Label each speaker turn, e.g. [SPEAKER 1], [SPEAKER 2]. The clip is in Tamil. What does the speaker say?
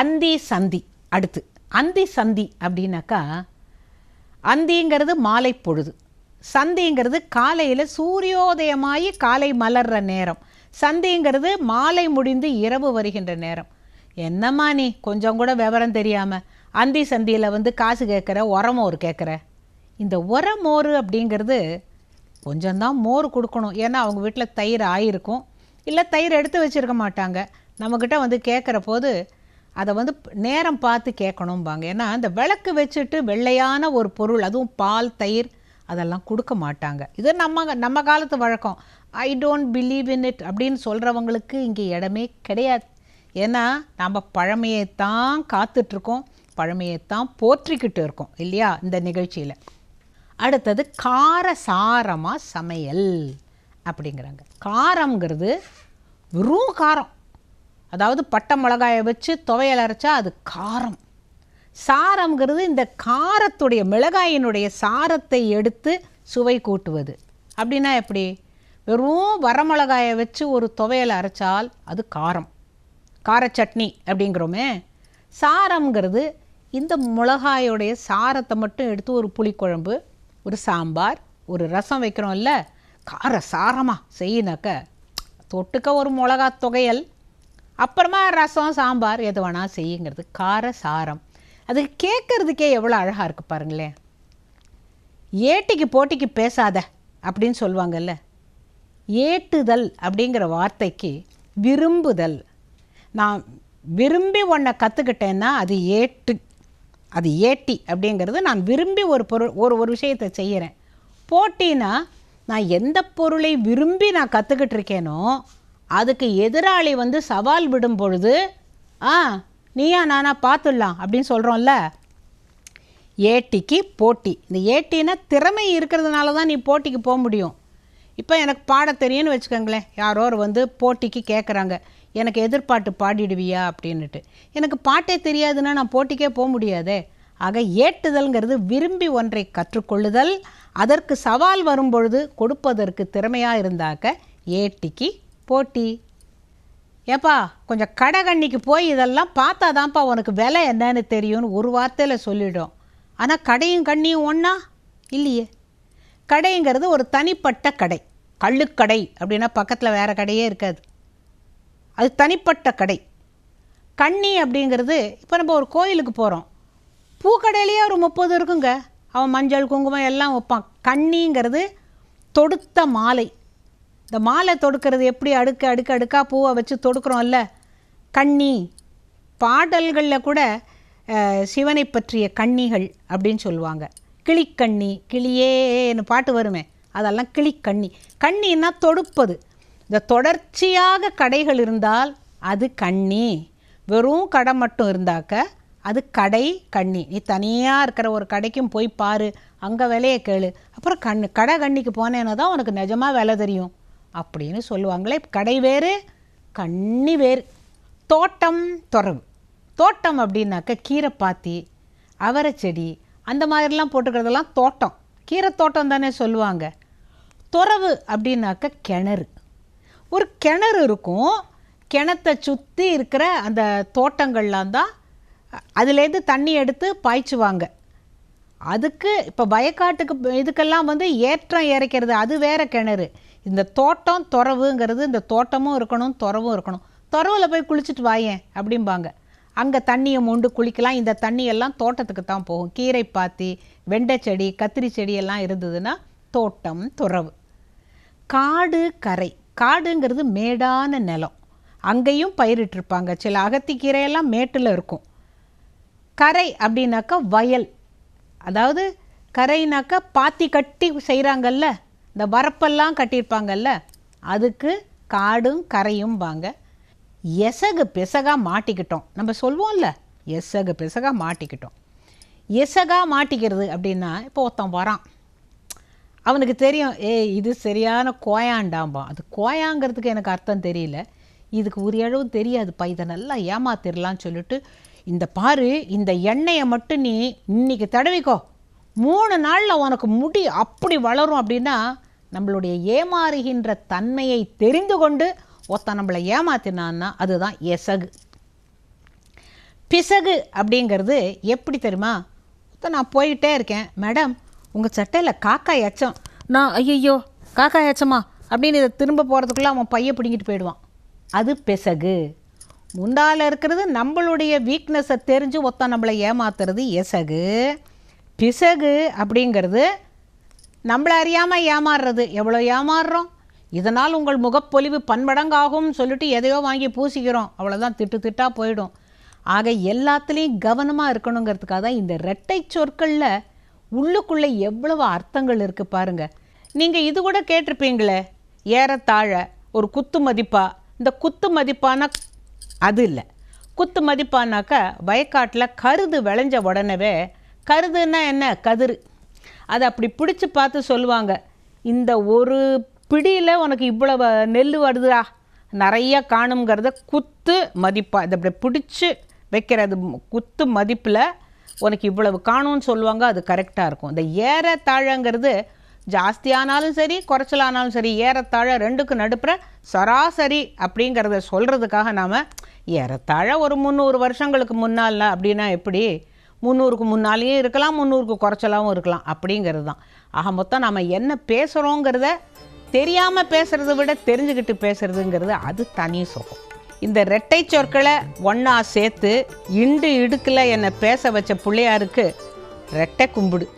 [SPEAKER 1] அந்தி சந்தி அடுத்து. அந்தி சந்தி அப்படின்னாக்கா அந்திங்கிறது மாலை பொழுது. சந்திங்கிறது காலையில் சூரியோதயமாகி காலை மலர்ற நேரம். சந்திங்கிறது மாலை முடிந்து இரவு வருகின்ற நேரம். என்னம்மா நீ கொஞ்சம் கூட விவரம் தெரியாமல் அந்தி சந்தியில் வந்து காசு கேட்குற உரமோர் கேட்குற? இந்த உரமோர் அப்படிங்கிறது கொஞ்சம்தான் மோர் கொடுக்கணும். ஏன்னா அவங்க வீட்டில் தயிர் ஆயிருக்கும். இல்லை தயிர் எடுத்து வச்சுருக்க மாட்டாங்க. நம்மக்கிட்ட வந்து கேட்குற போது அதை வந்து நேரம் பார்த்து கேட்கணும்பாங்க. ஏன்னா இந்த விளக்கு வச்சுட்டு வெள்ளையான ஒரு பொருள் அதுவும் பால் தயிர் அதெல்லாம் கொடுக்க மாட்டாங்க. இது நம்ம நம்ம காலத்து வழக்கம். I don't believe in it அப்படின்னு சொல்கிறவங்களுக்கு இங்கே இடமே கிடையாது. ஏன்னா நம்ம பழமையைத்தான் காத்துட்ருக்கோம் பழமையைத்தான் போற்றிக்கிட்டு இருக்கோம் இல்லையா இந்த நிகழ்ச்சியில். அடுத்தது காரசாரமாக சமையல் அப்படிங்கிறாங்க. காரம்ங்கிறது வெறும் காரம். அதாவது பட்டை மிளகாயை வச்சு துவையல் அரைச்சா அது காரம். சாரம்ங்கிறது இந்த காரத்துடைய மிளகாயினுடைய சாரத்தை எடுத்து சுவை கூட்டுவது. அப்படின்னா எப்படி? வெறும் வரமிளகாயை வச்சு ஒரு துவையல் அரைச்சால் அது காரம். கார சட்னி அப்படிங்கிறோமே. சாரம்ங்கிறது இந்த மிளகாயோடைய சாரத்தை மட்டும் எடுத்து ஒரு புளிக்குழம்பு ஒரு சாம்பார் ஒரு ரசம் வைக்கிறோம்ல கார சாரமாக செய்யினாக்க தொட்டுக்க ஒரு மிளகா துவையல் அப்புறமா ரசம் சாம்பார் எது வேணால் செய்யுங்கிறது. கார சாரம். அது கேட்குறதுக்கே எவ்வளோ அழகாக இருக்குது பாருங்களேன். ஏட்டிக்கு போட்டிக்கு பேசாத அப்படின்னு சொல்லுவாங்கல்ல. ஏட்டுதல் அப்படிங்கிற வார்த்தைக்கு விரும்புதல். நான் விரும்பி ஒன்றை கற்றுக்கிட்டேன்னா அது ஏட்டு. அது ஏட்டி அப்படிங்கிறது நான் விரும்பி ஒரு பொருள் ஒரு ஒரு விஷயத்தை செய்கிறேன் போட்டினா நான் எந்த பொருளை விரும்பி நான் கற்றுக்கிட்டு இருக்கேனோ அதுக்கு எதிராளி வந்து சவால் விடும் பொழுது ஆ நீயா நானா பார்த்துடலாம் அப்படின்னு சொல்கிறோம்ல ஏட்டிக்கு போட்டி. இந்த ஏட்டின்னா திறமை இருக்கிறதுனால தான் நீ போட்டிக்கு போக முடியும். இப்போ எனக்கு பாட தெரியும்னு வச்சுக்கோங்களேன். யாரோ வந்து போட்டிக்கு கேட்குறாங்க எனக்கு எதிர்பாட்டு பாடிடுவியா? அப்படின்னுட்டு. எனக்கு பாட்டே தெரியாதுன்னா நான் போட்டிக்கே போக முடியாதே. ஆக ஏட்டுதல்ங்கிறது விரும்பி ஒன்றை கற்றுக்கொள்ளுதல் அதற்கு சவால் வரும்பொழுது கொடுப்பதற்கு திறமையாக இருந்தாக்க ஏட்டிக்கு போட்டி. ஏப்பா கொஞ்சம் கடைகண்ணிக்கு போய் இதெல்லாம் பார்த்தா தான்ப்பா உனக்கு விலை என்னன்னு தெரியும்னு ஒரு வார்த்தையில் சொல்லிடும். ஆனால் கடையும் கண்ணியும் ஒன்றா இல்லையே. கடைங்கிறது ஒரு தனிப்பட்ட கடை. கள்ளுக்கடை அப்படின்னா பக்கத்தில் வேறு கடையே இருக்காது. அது தனிப்பட்ட கடை. கண்ணி அப்படிங்கிறது இப்போ நம்ம ஒரு கோயிலுக்கு போகிறோம் பூக்கடையிலேயே ஒரு முப்பது இருக்குங்க. அவன் மஞ்சள் குங்குமம் எல்லாம் வைப்பான். கண்ணிங்கிறது தொடுத்த மாலை. இந்த மாலை தொடுக்கிறது எப்படி அடுக்கு அடுக்கு அடுக்கா பூவை வச்சு தொடுக்கிறோம்ல? கண்ணி. பாடல்களில் கூட சிவனை பற்றிய கண்ணிகள் அப்படின்னு சொல்லுவாங்க. கிளிக்கண்ணி கிளியேன்னு பாட்டு வருமே அதெல்லாம் கிளிக்கண்ணி. கண்ணின்னா தொடுப்பது. இந்த தொடர்ச்சியாக கடைகள் இருந்தால் அது கண்ணி. வெறும் கடை மட்டும் இருந்தாக்க அது கடை கண்ணி. நீ தனியாக இருக்கிற ஒரு கடைக்கும் போய் பாரு அங்கே விலையை கேளு. அப்புறம் கண் கடை கண்ணிக்கு போனேன்னு தான் உனக்கு நிஜமாக விலை தெரியும். அப்படின்னு சொல்லுவாங்களே. கடை வேறு கண்ணி வேறு. தோட்டம் துறவு. தோட்டம் அப்படின்னாக்க கீரை பாத்தி அவரைச்செடி அந்த மாதிரிலாம் போட்டுக்கிறதெல்லாம் தோட்டம். கீரை தோட்டம் தானே சொல்லுவாங்க. துறவு அப்படின்னாக்க கிணறு. ஒரு கிணறு இருக்கும். கிணத்தை சுற்றி இருக்கிற அந்த தோட்டங்கள்லாம் தான் அதுலேருந்து தண்ணி எடுத்து பாய்ச்சுவாங்க. அதுக்கு இப்போ வயக்காட்டுக்கு இதுக்கெல்லாம் வந்து ஏற்றம் இறைக்கிறது அது வேற கிணறு. இந்த தோட்டம் துறவுங்கிறது இந்த தோட்டமும் இருக்கணும் துறவும் இருக்கணும். துறவில் போய் குளிச்சுட்டு வாயேன் அப்படிம்பாங்க. அங்கே தண்ணியை மொண்டு குளிக்கலாம். இந்த தண்ணியெல்லாம் தோட்டத்துக்கு தான் போகும். கீரை பாத்தி வெண்டை செடி கத்திரி செடியெல்லாம் இருந்ததுன்னா தோட்டம் துறவு. காடு கரை. காடுங்கிறது மேடான நிலம். அங்கேயும் பயிரிட்டிருப்பாங்க. சில அகத்திக்கீரையெல்லாம் மேட்டில் இருக்கும். கரை அப்படின்னாக்கா வயல். அதாவது கரைனாக்கா பாத்தி கட்டி செய்கிறாங்கல்ல இந்த வரப்பெல்லாம் கட்டியிருப்பாங்கல்ல அதுக்கு காடும் கரையும் வாங்க. எசகு பிசகா மாட்டிக்கிட்டோம். நம்ம சொல்லுவோம்ல எசகு பெசகா மாட்டிக்கிட்டோம். எசகா மாட்டிக்கிறது அப்படின்னா இப்போ ஒருத்தன் வரான். அவனுக்கு தெரியும் ஏய் இது சரியான கோயாண்டாம்பான் அது கோயாங்கிறதுக்கு எனக்கு அர்த்தம் தெரியல. இதுக்கு ஒரு அளவும் தெரியாதுப்பா இதை நல்லா ஏமாத்திரலான்னு சொல்லிட்டு இந்த பாரு இந்த எண்ணெயை மட்டும் நீ இன்னைக்கு தடவிக்கோ. மூணு நாளில் உனக்கு முடி அப்படி வளரும் அப்படின்னா நம்மளுடைய ஏமாறுகின்ற தன்மையை தெரிந்து கொண்டு ஒருத்தன் நம்மளை ஏமாத்தினான்னா அதுதான் எசகு. பிசகு அப்படிங்கிறது எப்படி தெரியுமா? இப்போ நான் போயிட்டே இருக்கேன். மேடம் உங்கள் சட்டையில் காக்கா எச்சம். நான் ஐயையோ காக்கா எச்சமா? அப்படின்னு இதை திரும்ப போகிறதுக்குள்ளே அவன் பைய பிடிங்கிட்டு போயிடுவான். அது பிசகு. முண்டால இருக்கிறது நம்மளுடைய வீக்னஸை தெரிஞ்சு ஒருத்தன் நம்மளை ஏமாத்துறது எசகு. பிசகு அப்படிங்கிறது நம்மளை அறியாமல் ஏமாறுறது. எவ்வளோ ஏமாறுறோம்? இதனால் உங்கள் முகப்பொலிவு பன்மடங்காகும்னு சொல்லிட்டு எதையோ வாங்கி பூசிக்கிறோம். அவ்வளோதான் திட்டு திட்டா போயிடும். ஆக எல்லாத்துலேயும் கவனமாக இருக்கணுங்கிறதுக்காக தான் இந்த ரெட்டை சொற்களில் உள்ளுக்குள்ளே எவ்வளவு அர்த்தங்கள் இருக்குது பாருங்க. நீங்கள் இது கூட கேட்டிருப்பீங்களே ஏறத்தாழ ஒரு குத்து மதிப்பா? இந்த குத்து மதிப்பான அது இல்லை. குத்து மதிப்பானாக்கா வயக்காட்டில் கருது விளைஞ்ச உடனே கருதுன்னா என்ன? கதிர். அதை அப்படி பிடிச்சி பார்த்து சொல்லுவாங்க. இந்த ஒரு பிடியில் உனக்கு இவ்வளவு நெல் வருதுடா. நிறைய காணுங்கிறத குத்து மதிப்பாக இதை அப்படி பிடிச்சி வைக்கிறது குத்து மதிப்பில் உனக்கு இவ்வளவு காணும்னு சொல்லுவாங்க அது கரெக்டாக இருக்கும். இந்த ஏற தாழங்கிறது ஜாஸ்தியானாலும் சரி குறைச்சலானாலும் சரி ஏறத்தாழ ரெண்டுக்கு நடுப்புற சராசரி அப்படிங்கிறத சொல்கிறதுக்காக நாம் ஏறத்தாழ ஒரு முந்நூறு வருஷங்களுக்கு முன்னால் அப்படின்னா எப்படி? முந்நூறுக்கு முன்னாலேயும் இருக்கலாம் முந்நூறுக்கு குறைச்சலாகவும் இருக்கலாம் அப்படிங்கிறது தான். ஆக மொத்தம் நாம் என்ன பேசுகிறோங்கிறத தெரியாமல் பேசுகிறத விட தெரிஞ்சுக்கிட்டு பேசுகிறதுங்கிறது அது தனி சுகம். இந்த ரெட்டை சொற்களை ஒன்றா சேர்த்து இண்டு இடுக்கில் என்னை பேச வச்ச பிள்ளையாருக்கு ரெட்டை கும்பிடு.